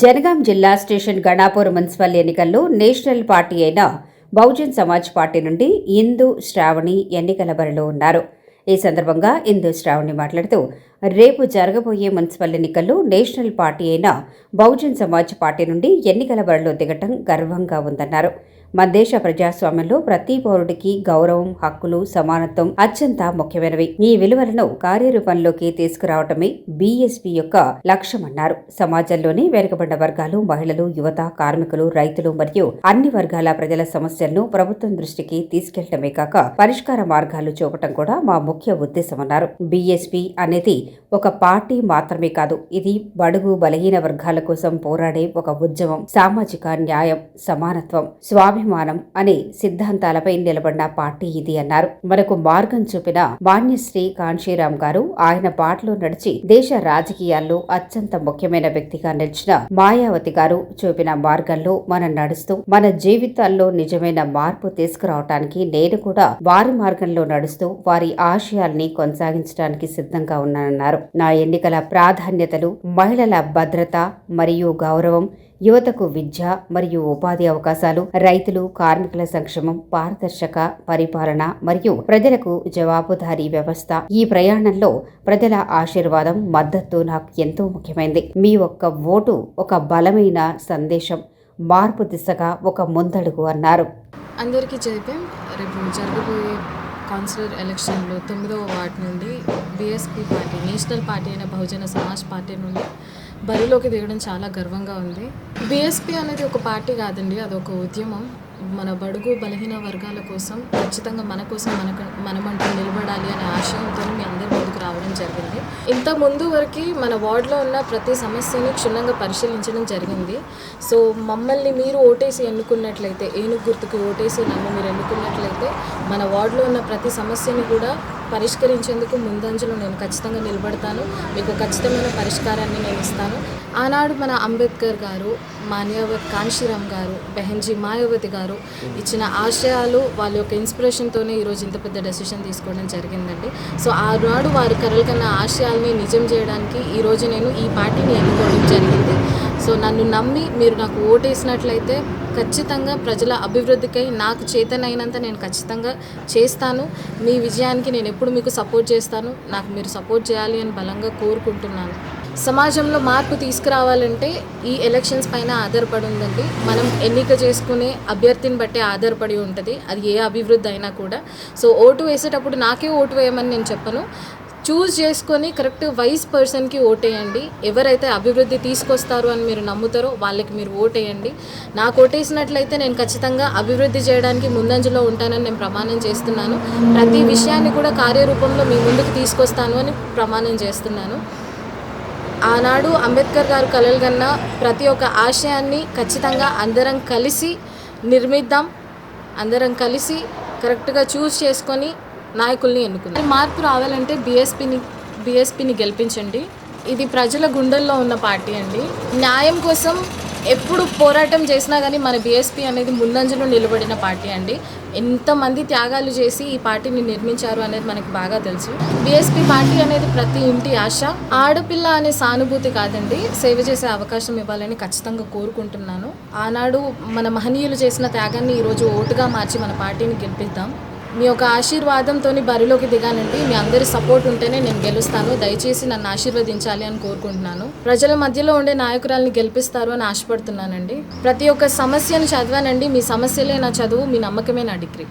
జనగాం జిల్లా station Ghanpur municipal ఎన్నికల్లో national party అయిన బహుజన్ సమాజ్ పార్టీ నుండి ఇందు శ్రావణి ఎన్నికల బరిలో ఉన్నారు. ఈ సందర్భంగా ఇందు శ్రావణి మాట్లాడుతూ రేపు జరగబోయే మున్సిపల్ ఎన్నికల్లో నేషనల్ పార్టీ అయిన బహుజన్ సమాజ్ పార్టీ నుండి ఎన్నికల బరిలో దిగటం గర్వంగా ఉందన్నారు. మన దేశ ప్రజాస్వామ్యంలో ప్రతి పౌరుడికి గౌరవం హక్కులు సమానత్వం అత్యంత ముఖ్యమైనవి. ఈ విలువలను కార్యరూపంలోకి తీసుకురావటమే బీఎస్పీ యొక్క లక్ష్యమన్నారు. సమాజంలోని వెనుకబడ్డ వర్గాలు మహిళలు యువత కార్మికులు రైతులు మరియు అన్ని వర్గాల ప్రజల సమస్యలను ప్రభుత్వం దృష్టికి తీసుకెళ్ళటమే కాక పరిష్కార మార్గాలు చూపటం కూడా మా ముఖ్య ఉద్దేశమన్నారు. బీఎస్పీ అనేది ఒక పార్టీ మాత్రమే కాదు ఇది బడుగు బలహీన వర్గాల కోసం పోరాడే ఒక ఉద్యమం. సామాజిక న్యాయం సమానత్వం స్వాభిమానం అనే సిద్ధాంతాలపై నిలబడిన పార్టీ ఇది అన్నారు. మనకు మార్గం చూపిన మాన్యశ్రీ కాంశీరామ్ గారు ఆయన బాటలో నడిచి దేశ రాజకీయాల్లో అత్యంత ముఖ్యమైన వ్యక్తిగా నిలిచిన మాయావతి గారు చూపిన మార్గంలో మనం నడుస్తూ మన జీవితాల్లో నిజమైన మార్పు తీసుకురావటానికి నేను కూడా వారి మార్గంలో నడుస్తూ వారి ఆశయాల్ని కొనసాగించడానికి సిద్ధంగా ఉన్నానన్నారు. నా ఎన్నికల ప్రాధాన్యతలు మహిళల భద్రత మరియు గౌరవం యువతకు విద్య మరియు ఉపాధి అవకాశాలు రైతులు కార్మికుల సంక్షేమం పారదర్శక పరిపాలన మరియు ప్రజలకు జవాబుదారీ వ్యవస్థ. ఈ ప్రయాణంలో ప్రజల ఆశీర్వాదం మద్దతు నాకు ఎంతో ముఖ్యమైనది మీ ఒక్క ఓటు ఒక బలమైన సందేశం మార్పు దిశగా ఒక ముందడుగు అన్నారు. అందరికీ చెప్పాం రేపు జరగబోయే కౌన్సిలర్ ఎలక్షన్లో తొమ్మిదవ వార్డు నుండి బీఎస్పీ పార్టీ నేషనల్ పార్టీ అయిన బహుజన సమాజ్ పార్టీ నుండి బరిలోకి దిగడం చాలా గర్వంగా ఉంది. బీఎస్పీ అనేది ఒక పార్టీ కాదండి అది ఒక ఉద్యమం. మన బడుగు బలహీన వర్గాల కోసం ఖచ్చితంగా మన కోసం మనకు మనమంటూ నిలబడాలి అనే ఆశయంతో మీ అందరి ముందుకు రావడం జరిగింది. ఇంత ముందు వరకు మన వార్డులో ఉన్న ప్రతి సమస్యని క్షుణ్ణంగా పరిశీలించడం జరిగింది. సో మమ్మల్ని మీరు ఓటేసి ఎన్నుకున్నట్లయితే ఏనుగు గుర్తుకు ఓటేసి నన్ను మీరు ఎన్నుకున్నట్లయితే మన వార్డులో ఉన్న ప్రతి సమస్యని కూడా పరిష్కరించేందుకు ముందంజలో నేను ఖచ్చితంగా నిలబడతాను. మీకు ఖచ్చితమైన పరిష్కారాన్ని నేను ఇస్తాను. ఆనాడు మన అంబేద్కర్ గారు మాన్యవ కాంశీరామ్ గారు బెహెన్జీ మాయావతి గారు ఇచ్చిన ఆశయాలు వాళ్ళ యొక్క ఇన్స్పిరేషన్తోనే ఈరోజు ఇంత పెద్ద డెసిషన్ తీసుకోవడం జరిగిందండి. సో ఆనాడు వారు కరలు కన్నా ఆశయాల్ని నిజం చేయడానికి ఈరోజు నేను ఈ పార్టీని ఎన్నుకోవడం జరిగింది. సో నన్ను నమ్మి మీరు నాకు ఓటేసినట్లయితే ఖచ్చితంగా ప్రజల అభివృద్ధికై నాకు చేతనైనంత నేను ఖచ్చితంగా చేస్తాను. మీ విజయానికి నేను ఎప్పుడు మీకు సపోర్ట్ చేస్తాను. నాకు మీరు సపోర్ట్ చేయాలి అని బలంగా కోరుకుంటున్నాను. సమాజంలో మార్పు తీసుకురావాలంటే ఈ ఎలక్షన్స్ పైన ఆధారపడి ఉందండి మనం ఎన్నిక చేసుకునే అభ్యర్థిని బట్టే ఆధారపడి ఉంటుంది. అది ఏ అభివృద్ధి అయినా కూడా. సో ఓటు వేసేటప్పుడు నాకే ఓటు వేయమని నేను చెప్పను. చూస్ చేసుకొని కరెక్ట్ వైస్ పర్సన్కి ఓటేయండి. ఎవరైతే అభివృద్ధి తీసుకొస్తారు అని మీరు నమ్ముతారో వాళ్ళకి మీరు ఓటేయండి. నాకు ఓటేసినట్లయితే నేను ఖచ్చితంగా అభివృద్ధి చేయడానికి ముందంజలో ఉంటానని నేను ప్రమాణం చేస్తున్నాను. ప్రతి విషయాన్ని కూడా కార్యరూపంలో మీ ముందుకు తీసుకొస్తాను అని ప్రమాణం చేస్తున్నాను. ఆనాడు అంబేద్కర్ గారు కలలు కన్నా ప్రతి ఒక్క ఆశయాన్ని ఖచ్చితంగా అందరం కలిసి నిర్మిద్దాం. అందరం కలిసి కరెక్ట్గా చూస్ చేసుకొని నాయకుల్ని ఎన్నుకుందాం. మార్పు రావాలంటే బీఎస్పీని బీఎస్పీని గెలిపించండి. ఇది ప్రజల గుండెల్లో ఉన్న పార్టీ అండి. న్యాయం కోసం ఎప్పుడు పోరాటం చేసినా కానీ మన బీఎస్పీ అనేది ముందంజలో నిలబడిన పార్టీ అండి. ఎంతమంది త్యాగాలు చేసి ఈ పార్టీని నిర్మించారు అనేది మనకు బాగా తెలుసు. బీఎస్పీ పార్టీ అనేది ప్రతి ఇంటి ఆశ. ఆడపిల్ల అనే సానుభూతి కాదండి. సేవ చేసే అవకాశం ఇవ్వాలని ఖచ్చితంగా కోరుకుంటున్నాను. ఆనాడు మన మహనీయులు చేసిన త్యాగాన్ని ఈరోజు ఓటుగా మార్చి మన పార్టీని గెలిపిద్దాం. మీ యొక్క ఆశీర్వాదంతో బరిలోకి దిగానండి మీ అందరి సపోర్ట్ ఉంటేనే నేను గెలుస్తాను. దయచేసి నన్ను ఆశీర్వదించాలి అని కోరుకుంటున్నాను. ప్రజల మధ్యలో ఉండే నాయకురాల్ని గెలిపిస్తారు అని ఆశపడుతున్నానండి. ప్రతి ఒక్క సమస్యను చదివానండి. మీ సమస్యలే నా చదువు మీ నమ్మకమే నా డిగ్రీ.